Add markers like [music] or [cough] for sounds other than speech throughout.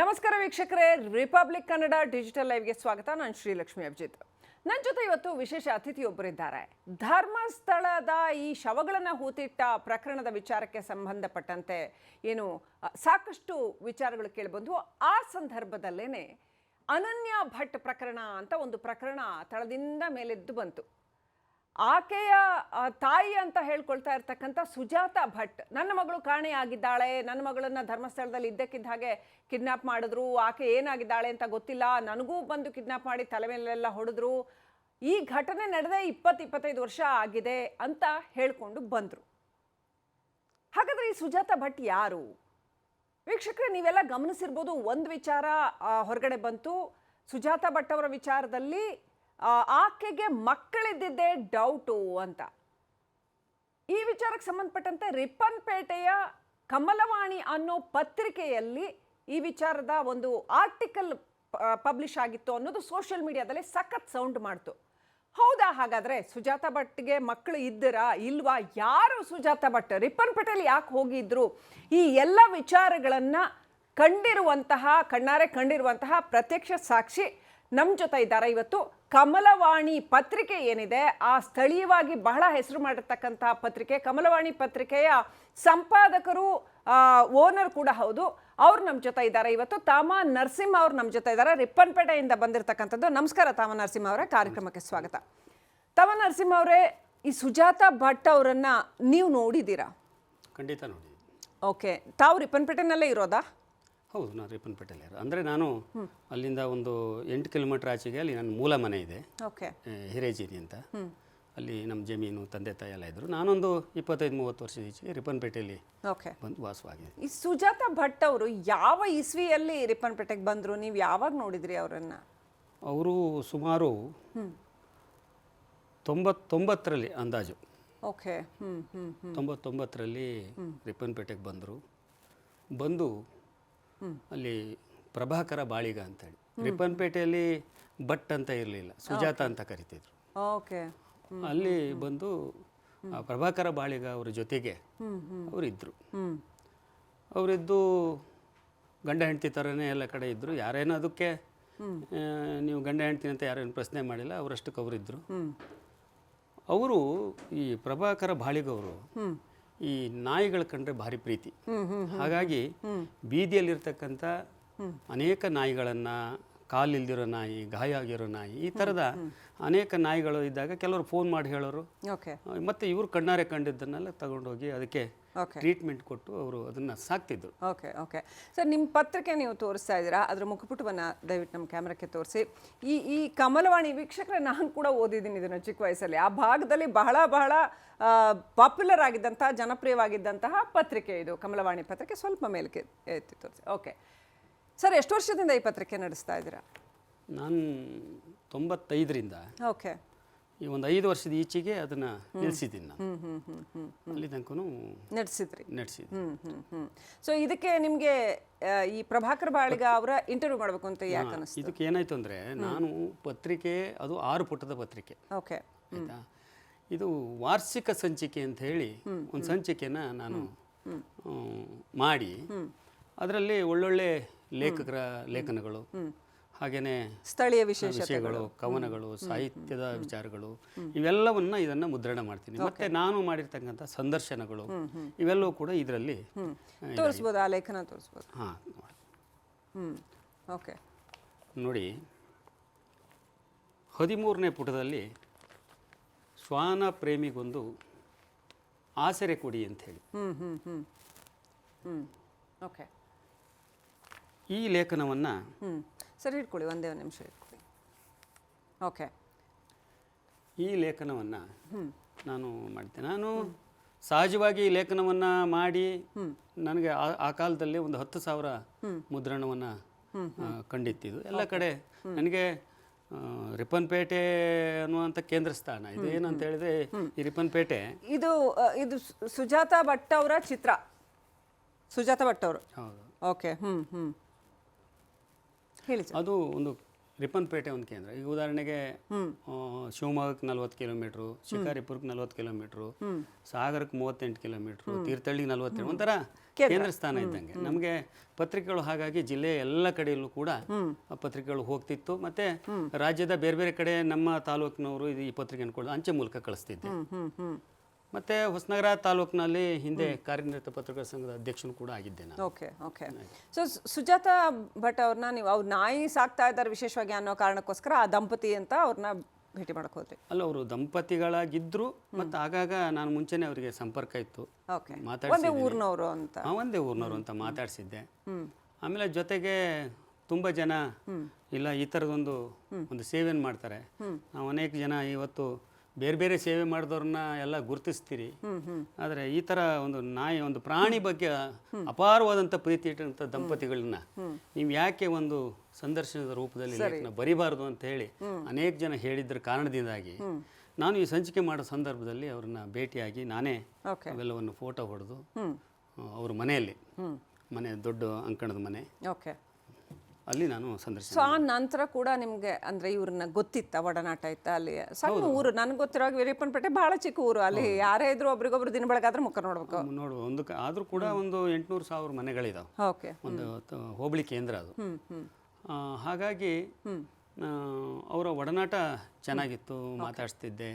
ನಮಸ್ಕಾರ ವೀಕ್ಷಕರೇ. Republic Kannada digital ಲೈವ್ಗೆ ಸ್ವಾಗತ. ನಾನು ಶ್ರೀಲಕ್ಷ್ಮಿ ಅಭಿಜಿತ್. ನನ್ನ ಜೊತೆ ಇವತ್ತು ವಿಶೇಷ ಅತಿಥಿಯೊಬ್ಬರಿದ್ದಾರೆ. ಧರ್ಮಸ್ಥಳದ ಈ ಶವಗಳನ್ನು ಹೂತಿಟ್ಟ ಪ್ರಕರಣದ ವಿಚಾರಕ್ಕೆ ಸಂಬಂಧಪಟ್ಟಂತೆ ಏನು ಸಾಕಷ್ಟು ವಿಚಾರಗಳು ಕೇಳಿಬಂದು ಆ ಸಂದರ್ಭದಲ್ಲೇನೆ ಅನನ್ಯ ಭಟ್ ಪ್ರಕರಣ ಅಂತ ಒಂದು ಪ್ರಕರಣ ತಳದಿಂದ ಮೇಲೆದ್ದು ಬಂತು. ಆಕೆಯ ತಾಯಿ ಅಂತ ಹೇಳ್ಕೊಳ್ತಾ ಇರ್ತಕ್ಕಂಥ ಸುಜಾತ ಭಟ್ ನನ್ನ ಮಗಳು ಕಾಣೆಯಾಗಿದ್ದಾಳೆ, ನನ್ನ ಮಗಳನ್ನ ಧರ್ಮಸ್ಥಳದಲ್ಲಿ ಇದ್ದಕ್ಕಿದ್ದ ಹಾಗೆ ಕಿಡ್ನಾಪ್ ಮಾಡಿದ್ರು, ಆಕೆ ಏನಾಗಿದ್ದಾಳೆ ಅಂತ ಗೊತ್ತಿಲ್ಲ, ನನಗೂ ಬಂದು ಕಿಡ್ನಾಪ್ ಮಾಡಿ ತಲೆ ಮೇಲೆಲ್ಲ ಹೊಡೆದ್ರು, ಈ ಘಟನೆ ನಡೆದೇ ಇಪ್ಪತ್ತು, ಇಪ್ಪತ್ತೈದು ವರ್ಷ ಆಗಿದೆ ಅಂತ ಹೇಳ್ಕೊಂಡು ಬಂದರು. ಹಾಗಾದ್ರೆ ಈ ಸುಜಾತ ಭಟ್ ಯಾರು? ವೀಕ್ಷಕರೇ, ನೀವೆಲ್ಲ ಗಮನಿಸಿರ್ಬೋದು, ಒಂದು ವಿಚಾರ ಹೊರಗಡೆ ಬಂತು. ಸುಜಾತ ಭಟ್ ಅವರ ವಿಚಾರದಲ್ಲಿ ಆಕೆಗೆ ಮಕ್ಕಳಿದ್ದಿದ್ದೇ ಡೌಟು ಅಂತ. ಈ ವಿಚಾರಕ್ಕೆ ಸಂಬಂಧಪಟ್ಟಂತೆ ರಿಪ್ಪನ್ಪೇಟೆಯ ಕಮಲವಾಣಿ ಅನ್ನೋ ಪತ್ರಿಕೆಯಲ್ಲಿ ಈ ವಿಚಾರದ ಒಂದು ಆರ್ಟಿಕಲ್ ಪಬ್ಲಿಷ್ ಆಗಿತ್ತು ಅನ್ನೋದು ಸೋಷಿಯಲ್ ಮೀಡಿಯಾದಲ್ಲಿ ಸಖತ್ ಸೌಂಡ್ ಮಾಡ್ತು. ಹೌದಾ ಹಾಗಾದ್ರೆ ಸುಜಾತ ಭಟ್ಗೆ ಮಕ್ಕಳು ಇದ್ದೀರಾ ಇಲ್ವಾ? ಯಾರು ಸುಜಾತ ಭಟ್? ರಿಪ್ಪನ್ಪೇಟೆಯಲ್ಲಿ ಯಾಕೆ ಹೋಗಿದ್ರು? ಈ ಎಲ್ಲ ವಿಚಾರಗಳನ್ನು ಕಂಡಿರುವಂತಹ, ಕಣ್ಣಾರೆ ಕಂಡಿರುವಂತಹ ಪ್ರತ್ಯಕ್ಷ ಸಾಕ್ಷಿ ನಮ್ಮ ಜೊತೆ ಇದ್ದಾರೆ. ಇವತ್ತು ಕಮಲವಾಣಿ ಪತ್ರಿಕೆ ಏನಿದೆ ಆ ಸ್ಥಳೀಯವಾಗಿ ಬಹಳ ಹೆಸರು ಮಾಡಿರ್ತಕ್ಕಂತಹ ಪತ್ರಿಕೆ ಕಮಲವಾಣಿ ಪತ್ರಿಕೆಯ ಸಂಪಾದಕರು ಓನರ್ ಕೂಡ ಹೌದು. ಅವ್ರು ನಮ್ಮ ಜೊತೆ ಇದ್ದಾರೆ. ಇವತ್ತು ತಾಮ ನರಸಿಂಹ ಅವ್ರು ನಮ್ಮ ಜೊತೆ ಇದ್ದಾರೆ. ರಿಪ್ಪನ್ಪೇಟೆಯಿಂದ ಬಂದಿರತಕ್ಕಂಥದ್ದು. ನಮಸ್ಕಾರ ತಾಮ ನರಸಿಂಹ ಅವರ. ಕಾರ್ಯಕ್ರಮಕ್ಕೆ ಸ್ವಾಗತ. ತಾಮ ನರಸಿಂಹ ಅವರೇ ಈ ಸುಜಾತ ಭಟ್ ಅವರನ್ನ ನೀವು ನೋಡಿದ್ದೀರಾ? ಖಂಡಿತ ನೋಡಿ ಓಕೆ. ತಾವು ರಿಪ್ಪನ್ಪೇಟೆನಲ್ಲೇ ಇರೋದಾ? ಹೌದು ನಾನು ರಿಪ್ಪನ್ಪೇಟೆಯಲ್ಲಿ ಅಂದರೆ ನಾನು ಅಲ್ಲಿಂದ ಒಂದು ಎಂಟು ಕಿಲೋಮೀಟರ್ ಆಚೆಗೆ ಅಲ್ಲಿ ನನ್ನ ಮೂಲ ಮನೆ ಇದೆ. ಓಕೆ. ಹಿರೇಜಿರಿ ಅಂತ. ಅಲ್ಲಿ ನಮ್ಮ ಜಮೀನು ತಂದೆ ತಾಯಿ ಎಲ್ಲ ಇದ್ದರು ನಾನೊಂದು ಇಪ್ಪತ್ತೈದು ಮೂವತ್ತು ವರ್ಷದ ಈಚೆಗೆ ರಿಪ್ಪನ್ಪೇಟೆಯಲ್ಲಿ ಓಕೆ. ಬಂದು ವಾಸವಾಗಿದೆ. ಈ ಸುಜಾತ ಭಟ್ ಅವರು ಯಾವ ಇಸ್ವಿಯಲ್ಲಿ ರಿಪ್ಪನ್ಪೇಟೆಗೆ ಬಂದರು? ನೀವು ಯಾವಾಗ ನೋಡಿದ್ರಿ ಅವರನ್ನು? ಅವರು ಸುಮಾರು ತೊಂಬತ್ತೊಂಬತ್ತರಲ್ಲಿ ಅಂದಾಜು. ಓಕೆ. ತೊಂಬತ್ತೊಂಬತ್ತರಲ್ಲಿ ರಿಪ್ಪನ್ಪೇಟೆಗೆ ಬಂದರು. ಬಂದು ಅಲ್ಲಿ ಪ್ರಭಾಕರ ಬಾಳಿಗ ಅಂತೇಳಿ. ರಿಪ್ಪನ್ಪೇಟೆಯಲ್ಲಿ ಭಟ್ ಅಂತ ಇರಲಿಲ್ಲ ಸುಜಾತ ಅಂತ ಕರಿತಿದ್ರು. ಓಕೆ ಅಲ್ಲಿ ಬಂದು ಪ್ರಭಾಕರ ಬಾಳಿಗ ಅವರ ಜೊತೆಗೆ ಅವರಿದ್ದರು ಅವರಿದ್ದು ಗಂಡ ಹೆಂಡತಿ ಥರನೇ ಎಲ್ಲ ಕಡೆ ಇದ್ದರು ಯಾರೇನೋ ಅದಕ್ಕೆ ನೀವು ಗಂಡ ಹೆಂಡತಿ ಅಂತ ಯಾರೇನು ಪ್ರಶ್ನೆ ಮಾಡಿಲ್ಲ ಅವರಷ್ಟಕ್ಕೆ ಅವರಿದ್ದರು ಅವರು ಈ ಪ್ರಭಾಕರ ಬಾಳಿಗವರು ಈ ನಾಯಿಗಳ ಕಂಡ್ರೆ ಭಾರಿ ಪ್ರೀತಿ. ಹಾಗಾಗಿ ಬೀದಿಯಲ್ಲಿರ್ತಕ್ಕಂಥ ಅನೇಕ ನಾಯಿಗಳನ್ನು ಕಾಲಿಲ್ದಿರೋ ನಾಯಿ ಗಾಯ ಆಗಿರೋ ನಾಯಿ ಈ ಥರದ ಅನೇಕ ನಾಯಿಗಳು ಇದ್ದಾಗ ಕೆಲವರು ಫೋನ್ ಮಾಡಿ ಹೇಳೋರು. ಮತ್ತೆ ಇವರು ಕಣ್ಣಾರೆ ಕಂಡಿದ್ದನ್ನೆಲ್ಲ ತಗೊಂಡೋಗಿ ಅದಕ್ಕೆ ಟ್ರೀಟ್ಮೆಂಟ್ ಕೊಟ್ಟು ಅವರು ಅದನ್ನು ಸಾಕ್ತಿದ್ರು. ಓಕೆ ಓಕೆ ಸರ್ ನಿಮ್ಮ ಪತ್ರಿಕೆ ನೀವು ತೋರಿಸ್ತಾ ಇದ್ದೀರಾ? ಅದರ ಮುಖಪುಟವನ್ನು ದಯವಿಟ್ಟು ನಮ್ಮ ಕ್ಯಾಮ್ರಕ್ಕೆ ತೋರಿಸಿ. ಈ ಈ ಕಮಲವಾಣಿ ವೀಕ್ಷಕರ ನಾನು ಕೂಡ ಓದಿದ್ದೀನಿ ಇದನ್ನು ಚಿಕ್ಕ ವಯಸ್ಸಲ್ಲಿ. ಆ ಭಾಗದಲ್ಲಿ ಬಹಳ ಬಹಳ ಪಾಪ್ಯುಲರ್ ಆಗಿದ್ದಂತಹ ಜನಪ್ರಿಯವಾಗಿದ್ದಂತಹ ಪತ್ರಿಕೆ ಇದು ಕಮಲವಾಣಿ ಪತ್ರಿಕೆ. ಸ್ವಲ್ಪ ಮೇಲಕ್ಕೆ ಎತ್ತಿ ತೋರಿಸಿ. ಓಕೆ ಸರ್ ಎಷ್ಟು ವರ್ಷದಿಂದ ಈ ಪತ್ರಿಕೆ ನಡೆಸ್ತಾ ಇದ್ದೀರಾ? ನಾನು ತೊಂಬತ್ತೈದರಿಂದ ಓಕೆ ಈ ಒಂದು ಐದು ವರ್ಷದ ಈಚೆಗೆ ಅದನ್ನು ನಿಲ್ಲಿಸಿದ್ದೀನಿ ನಾನು. ಅಲ್ಲಿ ತನಕ ನಡೆಸಿದ್ರಿ. ನಡೆಸಿದ್ದೆ ಸೊ ಇದಕ್ಕೆ ನಿಮಗೆ ಈ ಪ್ರಭಾಕರ್ ಬಾಳಿಗ ಅವರ ಇಂಟರ್ವ್ಯೂ ಮಾಡಬೇಕು ಅಂತ ಯಾಕೆ ಅನಿಸ್ತು ಇದಕ್ಕೆ ಏನಾಯ್ತು ಅಂದರೆ ನಾನು ಪತ್ರಿಕೆ ಅದು ಆರು ಪುಟದ ಪತ್ರಿಕೆ. ಓಕೆ. ಆಯಿತಾ? ಇದು ವಾರ್ಷಿಕ ಸಂಚಿಕೆ ಅಂತ ಹೇಳಿ ಒಂದು ಸಂಚಿಕೆನ ನಾನು ಮಾಡಿ ಅದರಲ್ಲಿ ಒಳ್ಳೊಳ್ಳೆ ಲೇಖಕರ ಲೇಖನಗಳು. ಹಾಗೆಯೇ ಸ್ಥಳೀಯ ವಿಶೇಷತೆಗಳು. ವಿಷಯಗಳು ಕವನಗಳು ಸಾಹಿತ್ಯದ ವಿಚಾರಗಳು ಇವೆಲ್ಲವನ್ನ ಇದನ್ನ ಮುದ್ರಣ ಮಾಡ್ತೀನಿ. ಮತ್ತೆ ನಾನು ಮಾಡಿರ್ತಕ್ಕಂಥ ಸಂದರ್ಶನಗಳು ಇವೆಲ್ಲವೂ ಕೂಡ ಇದರಲ್ಲಿ ತೋರಿಸ್ಬೋದು ಆ ಲೇಖನ ತೋರಿಸ್ಬೋದು. ಹಾಂ ಓಕೆ ನೋಡಿ ಹದಿಮೂರನೇ ಪುಟದಲ್ಲಿ ಶ್ವಾನ ಪ್ರೇಮಿಗೊಂದು ಆಸರೆ ಕೊಡಿ ಅಂತ ಹೇಳಿ ಓಕೆ ಈ ಲೇಖನವನ್ನು ಸರಿ ಹಿಡ್ಕೊಳ್ಳಿ ಒಂದೇ ಒಂದು ನಿಮಿಷ ಹಿಡ್ಕೊಳ್ಳಿ. ಓಕೆ ಈ ಲೇಖನವನ್ನು ನಾನು ಮಾಡ್ತೇನೆ. ನಾನು ಸಹಜವಾಗಿ ಈ ಲೇಖನವನ್ನು ಮಾಡಿ ನನಗೆ ಆ- ಕಾಲದಲ್ಲಿ ಒಂದು ಹತ್ತು ಸಾವಿರ ಮುದ್ರಣವನ್ನು ಕಂಡಿತ್ತಿದ್ದು. ಎಲ್ಲ ಕಡೆ ನನಗೆ ರಿಪ್ಪನ್ಪೇಟೆ ಅನ್ನುವಂಥ ಕೇಂದ್ರ ಸ್ಥಾನ ಇದು ಏನಂತ ಹೇಳಿದ್ರೆ ಈ ರಿಪ್ಪನ್ಪೇಟೆ. ಇದು ಇದು ಸುಜಾತಾ ಭಟ್ ಅವರ ಚಿತ್ರ. ಸುಜಾತ ಭಟ್ ಅವರು. ಹೌದು. ಓಕೆ ಹ್ಞೂ ಸರ್ ಅದು ಒಂದು ರಿಪ್ಪನ್ಪೇಟೆ ಒಂದು ಕೇಂದ್ರ. ಈಗ ಉದಾಹರಣೆಗೆ ಶಿವಮೊಗ್ಗಕ್ಕೆ ನಲ್ವತ್ತು ಕಿಲೋಮೀಟ್ರು ಶಿಕಾರಿಪುರಕ್ಕೆ ನಲ್ವತ್ತು ಕಿಲೋಮೀಟ್ರು ಸಾಗರಕ್ಕೆ ಮೂವತ್ತೆಂಟು ಕಿಲೋಮೀಟ್ರು ತೀರ್ಥಹಳ್ಳಿಗೆ ನಲವತ್ತೆರಡು ಒಂಥರ ಕೇಂದ್ರ. ಸ್ಥಾನ ಇದ್ದಂಗೆ. ನಮಗೆ ಪತ್ರಿಕೆಗಳು ಹಾಗಾಗಿ ಜಿಲ್ಲೆಯ ಎಲ್ಲ ಕಡೆಯಲ್ಲೂ ಕೂಡ ಪತ್ರಿಕೆಗಳು ಹೋಗ್ತಿತ್ತು. ಮತ್ತೆ ರಾಜ್ಯದ ಬೇರೆ ಬೇರೆ ಕಡೆ ನಮ್ಮ ತಾಲೂಕಿನವರು ಈ ಪತ್ರಿಕೆಯನ್ನು ಕೊಡೋದು ಅಂಚೆ ಮೂಲಕ ಕಳಿಸ್ತಿದ್ದೆ. ಮತ್ತೆ ಹೊಸನಗರ ತಾಲೂಕಿನಲ್ಲಿ ಹಿಂದೆ ಕಾರ್ಯನಿರತ ಪತ್ರಕರ್ತರ ಸಂಘದ ಅಧ್ಯಕ್ಷನು ಕೂಡ ಆಗಿದ್ದೆ ನಾನು. Okay okay. So Sujatha Bhat ಅವ್ರನ್ನ ನೀವು ಅವ್ರು ನಾಯಿ ಸಾಕ್ತಾ ಇದ್ದಾರೆ ವಿಶೇಷವಾಗಿ ಅನ್ನೋ ಕಾರಣಕ್ಕೋಸ್ಕರ ಆ ದಂಪತಿ ಅಂತ ಅವ್ರನ್ನ ಭೇಟಿ ಮಾಡಕ್ಕೆ ಹೋದ್ರಿ. ಅಲ್ಲ ಅವರು ದಂಪತಿಗಳಾಗಿದ್ರು ಮತ್ತೆ ಆಗಾಗ ನಾನು ಮುಂಚೆನೆ ಅವರಿಗೆ ಸಂಪರ್ಕ ಇತ್ತು. ಓಕೆ. ಒಂದೇ ಊರ್ನವರು ಊರಿನವರು ಅಂತ. ಆ, ಒಂದೇ ಊರ್ನವರು ಅಂತ ಮಾತಾಡಿಸಿದ್ದೆ. ಆಮೇಲೆ ಜೊತೆಗೆ ತುಂಬಾ ಜನ ಇಲ್ಲ ಈ ಥರದೊಂದು ಒಂದು ಸೇವೆಯನ್ನು ಮಾಡ್ತಾರೆ. ನಾವು ಅನೇಕ ಜನ ಇವತ್ತು ಬೇರೆ ಬೇರೆ ಸೇವೆ ಮಾಡಿದವ್ರನ್ನ ಎಲ್ಲ ಗುರುತಿಸ್ತೀರಿ. ಆದರೆ ಈ ಥರ ಒಂದು ನಾಯಿ ಒಂದು ಪ್ರಾಣಿ ಬಗ್ಗೆ ಅಪಾರವಾದಂಥ ಪ್ರೀತಿ ಇಟ್ಟಂಥ ದಂಪತಿಗಳನ್ನ ನೀವು ಯಾಕೆ ಒಂದು ಸಂದರ್ಶನದ ರೂಪದಲ್ಲಿ ಲೇಖನ ಬರಿಬಾರ್ದು ಅಂತ ಹೇಳಿ ಅನೇಕ ಜನ ಹೇಳಿದ್ರ ಕಾರಣದಿಂದಾಗಿ ನಾನು ಈ ಸಂಚಿಕೆ ಮಾಡೋ ಸಂದರ್ಭದಲ್ಲಿ ಅವ್ರನ್ನ ಭೇಟಿಯಾಗಿ ನಾನೇ ಅವೆಲ್ಲವನ್ನು ಫೋಟೋ ಹೊಡೆದು ಅವ್ರ ಮನೆಯಲ್ಲಿ ಮನೆ ದೊಡ್ಡ ಅಂಕಣದ ಮನೆ ಅಲ್ಲಿ ನಾನು ಸಂದರ್ಶನ ಸೊ ಆ ನಂತರ ಕೂಡ ನಿಮಗೆ ಅಂದರೆ ಇವ್ರನ್ನ ಗೊತ್ತಿತ್ತ ಒಡನಾಟ ಇತ್ತ ಅಲ್ಲಿ? ಸಣ್ಣ ಊರು ನನಗೆ ಗೊತ್ತಿರೋ ವೀರಪ್ಪನಪೇಟೆ ಭಾಳ ಚಿಕ್ಕ ಊರು. ಅಲ್ಲಿ ಯಾರೇ ಇದ್ರು ಒಬ್ರಿಗೊಬ್ರು ದಿನ ಬೆಳಗಾದ್ರೆ ಮುಖ ನೋಡ್ಬೇಕು. ನೋಡುವ ಒಂದು ಆದರೂ ಕೂಡ ಒಂದು ಎಂಟುನೂರು ಸಾವಿರ ಮನೆಗಳಿದಾವೆ. ಓಕೆ. ಒಂದು ಹೋಬಳಿ ಕೇಂದ್ರ ಅದು. ಹಾಗಾಗಿ ಅವರ ಒಡನಾಟ ಚೆನ್ನಾಗಿತ್ತು ಮಾತಾಡಿಸ್ತಿದ್ದೆ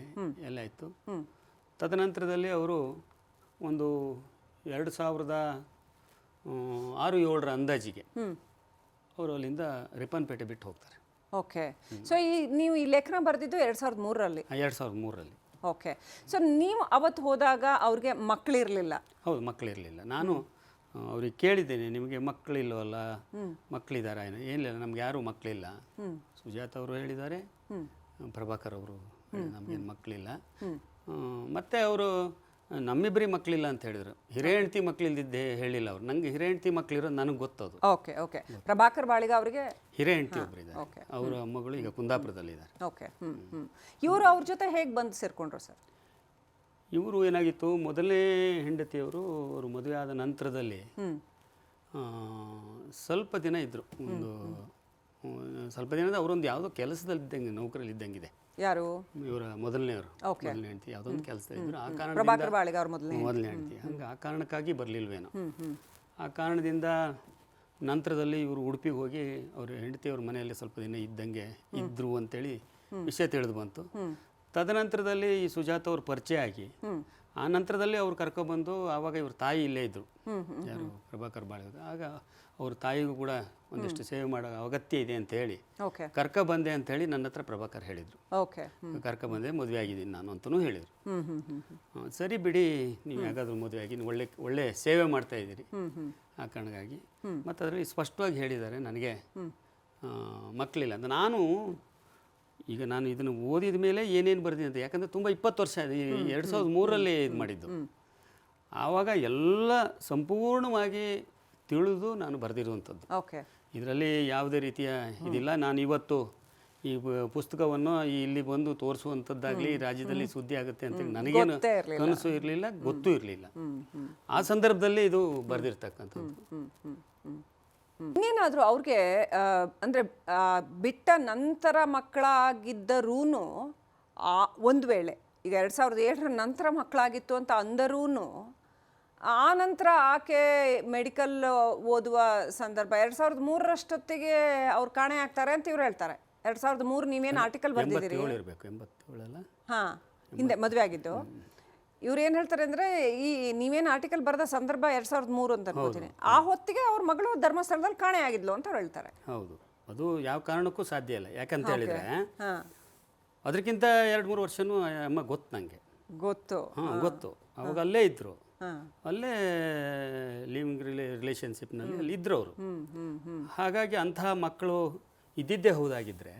ಎಲ್ಲ ಇತ್ತು. ತದನಂತರದಲ್ಲಿ ಅವರು ಒಂದು ಎರಡು ಸಾವಿರದ ಆರು ಏಳರ ಅಂದಾಜಿಗೆ ಅವರು ಅಲ್ಲಿಂದ ರಿಪ್ಪನ್ಪೇಟೆ ಬಿಟ್ಟು ಹೋಗ್ತಾರೆ. ಓಕೆ ಸೊ ಈ ನೀವು ಈ ಲೇಖನ ಬರೆದಿದ್ದು ಎರಡು ಸಾವಿರದ ಮೂರರಲ್ಲಿ? ಎರಡು ಸಾವಿರದ ಮೂರರಲ್ಲಿ. ಓಕೆ ಸೊ ನೀವು ಅವತ್ತು ಹೋದಾಗ ಅವ್ರಿಗೆ ಮಕ್ಕಳಿರಲಿಲ್ಲ ಹೌದು ಮಕ್ಕಳಿರಲಿಲ್ಲ ನಾನು ಅವ್ರಿಗೆ ಕೇಳಿದ್ದೇನೆ ನಿಮಗೆ ಮಕ್ಕಳಿಲ್ವಲ್ಲ ಮಕ್ಕಳಿದ್ದಾರೆ ಏನು? ಏನಿಲ್ಲ ನಮ್ಗೆ ಯಾರೂ ಮಕ್ಕಳಿಲ್ಲ ಸುಜಾತ ಅವರು ಹೇಳಿದ್ದಾರೆ. ಪ್ರಭಾಕರ್ ಅವರು ನಮಗೇನು ಮಕ್ಕಳಿಲ್ಲ ಮತ್ತೆ ಅವರು ನಮ್ಮಿಬ್ಬರಿಗೆ ಮಕ್ಕಳಿಲ್ಲ ಅಂತ ಹೇಳಿದ್ರು. ಹಿರೇಹೆಣ್ತಿ ಮಕ್ಕಳಿಲ್ದಿದ್ದೆ ಹೇಳಿಲ್ಲ ಅವ್ರು. ನಂಗೆ ಹಿರೇಹೆಣ್ತಿ ಮಕ್ಕಳಿರೋದು ನನಗೆ ಗೊತ್ತದು. Okay okay. ಪ್ರಭಾಕರ್ ಬಾಳಿಗ ಅವರಿಗೆ? ಹಿರೇಹೆಣ್ತಿ ಒಬ್ಬರಿದ್ದಾರೆ ಅವರ ಮಗಳು ಈಗ ಕುಂದಾಪುರದಲ್ಲಿದ್ದಾರೆ ಓಕೆ ಇವರು ಅವ್ರ ಜೊತೆ ಹೇಗೆ ಬಂದು ಸೇರ್ಕೊಂಡ್ರು ಸರ್? ಇವರು ಏನಾಗಿತ್ತು ಮೊದಲೇ ಹೆಂಡತಿಯವರು ಅವರು ಮದುವೆ ಆದ ನಂತರದಲ್ಲಿ ಸ್ವಲ್ಪ ದಿನ ಇದ್ದರು ಒಂದು ಸ್ವಲ್ಪ ದಿನದ ಅವರೊಂದು ಯಾವುದೋ ಕೆಲಸದಲ್ಲಿ ಇದ್ದಂಗೆ ನೌಕರಲ್ಲಿ ಇದ್ದಂಗಿದೆ ಯಾರು? ಇವರ ಮೊದಲನೆಯವರು. ಮೊದಲನೇ ಹೆಂಡತಿ ಯಾವುದೊಂದು ಆ ಪ್ರಭಾಕರ್ ಕಾರಣದಿಂದ ಬಾಳಿಗ ಅವ್ರ ಮೊದಲನೇ ಮೊದಲನೇ ಹೆಂಡತಿ. ಹಂಗೆ ಆ ಕಾರಣಕ್ಕಾಗಿ ಬರಲಿಲ್ವೇನೋ. ಆ ಕಾರಣದಿಂದ ನಂತರದಲ್ಲಿ ಇವರು ಉಡುಪಿಗೆ ಹೋಗಿ ಅವ್ರ ಹೆಂಡತಿಯವ್ರ ಮನೆಯಲ್ಲಿ ಸ್ವಲ್ಪ ದಿನ ಇದ್ದಂಗೆ ಇದ್ರು ಅಂತೇಳಿ ವಿಷಯ ತಿಳಿದು ಬಂತು. ತದನಂತರದಲ್ಲಿ ಈ ಸುಜಾತ ಅವ್ರ ಪರಿಚಯ ಆಗಿ ಆ ನಂತರದಲ್ಲಿ ಅವ್ರು ಕರ್ಕೊಬಂದು ಆವಾಗ ಇವ್ರ ತಾಯಿ ಇಲ್ಲೇ ಇದ್ದರು ಯಾರು ಪ್ರಭಾಕರ್ ಬಾಳಿದ್ರು ಆಗ ಅವ್ರ ತಾಯಿಗೂ ಕೂಡ ಒಂದಿಷ್ಟು ಸೇವೆ ಮಾಡೋ ಅಗತ್ಯ ಇದೆ ಅಂತ ಹೇಳಿ ಓಕೆ. ಕರ್ಕ ಬಂದೆ ಅಂತ ಹೇಳಿ ನನ್ನ ಹತ್ರ ಪ್ರಭಾಕರ್ ಹೇಳಿದರು. ಓಕೆ ಕರ್ಕ ಬಂದೆ ಮದುವೆ ಆಗಿದ್ದೀನಿ ನಾನು ಅಂತಲೂ ಹೇಳಿದರು. ಸರಿ ಬಿಡಿ ನೀವು ಯಾಕಾದ್ರೂ ಮದುವೆ ಆಗಿ ಒಳ್ಳೆ ಒಳ್ಳೆ ಸೇವೆ ಮಾಡ್ತಾ ಇದ್ದೀರಿ. ಆ ಕಾರಣಕ್ಕಾಗಿ. ಮತ್ತು ಅದರಲ್ಲಿ ಸ್ಪಷ್ಟವಾಗಿ ಹೇಳಿದ್ದಾರೆ ನನಗೆ ಮಕ್ಕಳಿಲ್ಲ. ಅಂತ ನಾನು ಈಗ ನಾನು ಇದನ್ನು ಓದಿದ ಮೇಲೆ ಏನೇನು ಬರ್ತೀನಿ ಅಂತ ಯಾಕಂದರೆ ತುಂಬ ಇಪ್ಪತ್ತು ವರ್ಷ ಎರಡು ಸಾವಿರದ ಮೂರರಲ್ಲಿ ಇದು ಮಾಡಿದ್ದು. ಆವಾಗ ಎಲ್ಲ ಸಂಪೂರ್ಣವಾಗಿ ತಿಳಿದು ನಾನು ಬರೆದಿರುವಂಥದ್ದು. ಓಕೆ. ಇದರಲ್ಲಿ ಯಾವುದೇ ರೀತಿಯ ಇದಿಲ್ಲ. ನಾನು ಇವತ್ತು ಈ ಪುಸ್ತಕವನ್ನು ಇಲ್ಲಿ ಬಂದು ತೋರಿಸುವಂಥದ್ದಾಗಲಿ ರಾಜ್ಯದಲ್ಲಿ ಸುದ್ದಿ ಆಗುತ್ತೆ ಅಂತ ನನಗೇನು. ಕನಸು ಇರಲಿಲ್ಲ ಗೊತ್ತೂ ಇರಲಿಲ್ಲ. ಆ ಸಂದರ್ಭದಲ್ಲಿ ಇದು ಬರೆದಿರ್ತಕ್ಕಂಥದ್ದು. ಇನ್ನೇನಾದರೂ ಅವ್ರಿಗೆ ಅಂದ್ರೆ ಬಿಟ್ಟ ನಂತರ ಮಕ್ಕಳಾಗಿದ್ದರೂ ಒಂದು ವೇಳೆ ಈಗ ಎರಡು ಸಾವಿರದ ಏಳರ ನಂತರ ಮಕ್ಕಳಾಗಿತ್ತು ಅಂತ ಅಂದರೂ ಆ ನಂತರ ಆಕೆ ಮೆಡಿಕಲ್ ಓದುವ ಸಂದರ್ಭ ಎರಡು ಸಾವಿರದ ಮೂರರಷ್ಟೊತ್ತಿಗೆ ಅವ್ರು ಕಾಣೆ ಆಗ್ತಾರೆ ಅಂತ ಇವ್ರು ಹೇಳ್ತಾರೆ. ಎರಡು ಸಾವಿರದ ಮೂರು ನೀವೇನು ಆರ್ಟಿಕಲ್ ಬರೆದಿದ್ದೀರಿ? ಹಾ ಹಿಂದೆ ಮದುವೆ ಆಗಿದ್ದು. ಇವ್ರು ಏನು ಹೇಳ್ತಾರೆ ಅಂದ್ರೆ ಈ ನೀವೇನು ಆರ್ಟಿಕಲ್ ಬರೆದ ಸಂದರ್ಭ ಎರಡ್ ಸಾವಿರದ ಮೂರು ಅಂತ ಅನ್ಕೋತೀನಿ. ಆ ಹೊತ್ತಿಗೆ ಅವ್ರ ಮಗಳು ಧರ್ಮಸ್ಥಳದಲ್ಲಿ ಕಾಣೆ ಆಗಿದ್ಲು ಅಂತ ಅವ್ರು ಹೇಳ್ತಾರೆ. ಹೌದು. ಅದು ಯಾವ ಕಾರಣಕ್ಕೂ ಸಾಧ್ಯ ಇಲ್ಲ. ಯಾಕಂತ ಹೇಳಿದ್ರೆ ಅದಕ್ಕಿಂತ ಎರಡು ಮೂರು ವರ್ಷನೂ ಅಮ್ಮ ಗೊತ್ತು ನನಗೆ ಗೊತ್ತು. ಹಾಂ ಗೊತ್ತು. ಅವಾಗ ಅಲ್ಲೇ ಇದ್ದರು ಅಲ್ಲೇ ಲಿವಿಂಗ್ ರಿಲೇ ರಿಲೇಷನ್ಶಿಪ್ನಲ್ಲಿ ಅಲ್ಲಿ ಇದ್ರು ಅವರು. ಹಾಗಾಗಿ ಅಂತಹ ಮಕ್ಕಳು ಇದ್ದಿದ್ದೇ ಹೌದಾಗಿದ್ರೆ